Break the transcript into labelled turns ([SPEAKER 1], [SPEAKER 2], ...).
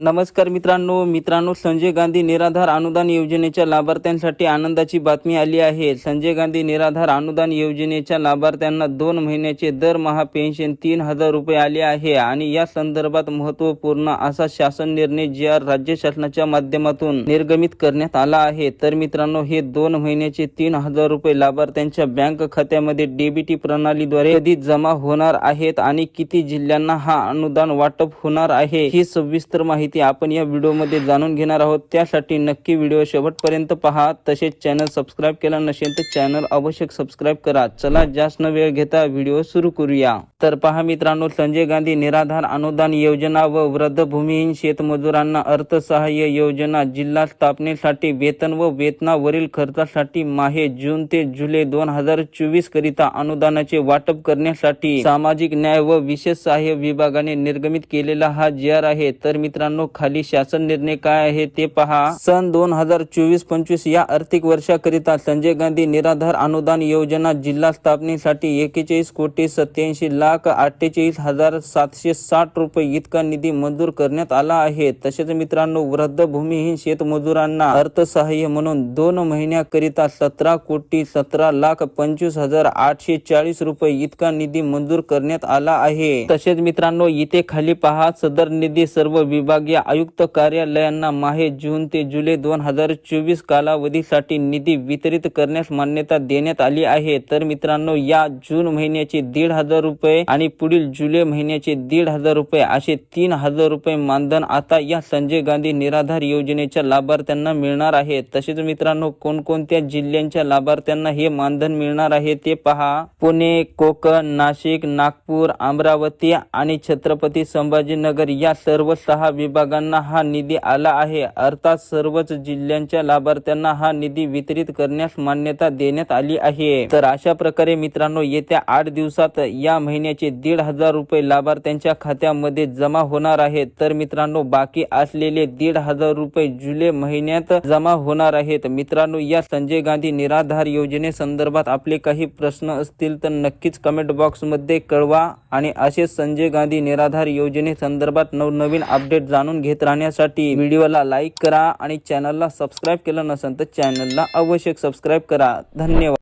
[SPEAKER 1] नमस्कार मित्रांनो मित्रांनो संजय गांधी निराधार अनुदान योजनेच्या लाभार्थ्यांसाठी आनंदाची बातमी आली आहे. संजय गांधी निराधार अनुदान योजनेच्या लाभार्थ्यांना दोन महिन्याचे दरमहा पेन्शन तीन हजार रुपये आले आहे आणि या संदर्भात महत्त्वपूर्ण असा शासन निर्णय जे आर राज्य शासनाच्या माध्यमातून निर्गमित करण्यात आला आहे. तर मित्रांनो हे दोन महिन्याचे तीन हजार रुपये लाभार्थ्यांच्या बँक खात्यामध्ये डीबीटी प्रणालीद्वारे कधी जमा होणार आहेत आणि किती जिल्ह्यांना हा अनुदान वाटप होणार आहे ही सविस्तर माहिती आपण या व्हिडिओमध्ये जाणून घेणार आहोत. त्यासाठी नक्की व्हिडिओ शेवटपर्यंत पहा. तसेच चॅनल सबस्क्राईब केला नसेल तर चॅनल आवश्यक सबस्क्राईब करा. चला जास्त न वेळ घेता व्हिडिओ सुरू करूया. तर पहा मित्रांनो संजय गांधी निराधार अनुदान योजना व वृद्ध भूमिहीन शेतमजुरांना अर्थसहाय्य योजना जिल्हा स्थापनेसाठी वेतन व वेतनावरील खर्चासाठी माहे जून ते जुलै दोन हजार चोवीस करिता अनुदानाचे वाटप करण्यासाठी सामाजिक न्याय व विशेष सहाय्य विभागाने निर्गमित केलेला हा जी आर आहे. तर मित्रांनो खाली शासन निर्णय काय आहे ते पहा. सन दोन हजार चोवीस पंचवीस या आर्थिक वर्षाकरिता संजय गांधी निराधार अनुदान योजना जिल्हा स्थापनेसाठी एकेचाळीस कोटी सत्याऐंशी लाख अठ्ठेचाळीस हजार सातशे साठ रुपये इतका निधी मंजूर करण्यात आला आहे. तसेच मित्रांनो वृद्ध भूमिहीन शेतमजुरांना अर्थसहाय्य म्हणून दोन महिन्याकरिता सतरा कोटी सतरा लाख पंचवीस हजार आठशे चाळीस रुपये इतका निधी मंजूर करण्यात आला आहे. तसेच मित्रांनो इथे खाली पहा सदर निधी सर्व विभागीय आयुक्त कार्यालयांना माहे जून ते जुलै दोन हजार चोवीस कालावधीसाठी निधी वितरित करण्यास मान्यता देण्यात आली आहे. तर मित्रांनो या जून महिन्याचे दीड हजार रुपये आणि पुढील जुलै महिन्याचे दीड हजार रुपये असे तीन हजार रुपये मानधन आता या संजय गांधी निराधार योजनेच्या लाभार्थ्यांना मिळणार आहे. तसेच मित्रांनो कोणकोणत्या जिल्ह्यांच्या लाभार्थ्यांना हे मानधन मिळणार आहे ते पहा. पुणे कोकण नाशिक नागपूर अमरावती आणि छत्रपती संभाजीनगर या सर्व सहा विभागांना हा निधी आला आहे. अर्थात सर्वच जिल्ह्यांच्या लाभार्थ्यांना हा निधी वितरित करण्यास मान्यता देण्यात आली आहे. तर अशा प्रकारे मित्रांनो येत्या आठ दिवसात या महिन्याचे दीड हजार रुपये लाभार्थ्यांच्या खात्यामध्ये जमा होणार आहेत. तर मित्रांनो बाकी असलेले दीड हजार रुपये जुलै महिन्यात जमा होणार आहेत. मित्रांनो या संजय गांधी निराधार योजने संदर्भात आपले काही प्रश्न असतील तर नक्कीच कमेंट बॉक्समध्ये कळवा आणि असे संजय गांधी निराधार योजने संदर्भात नवनवीन अपडेट जाणून घेत राहण्यासाठी व्हिडिओला लाईक करा आणि चॅनलला सबस्क्राईब केलं नसेल तर चॅनलला आवश्यक सबस्क्राईब करा. धन्यवाद.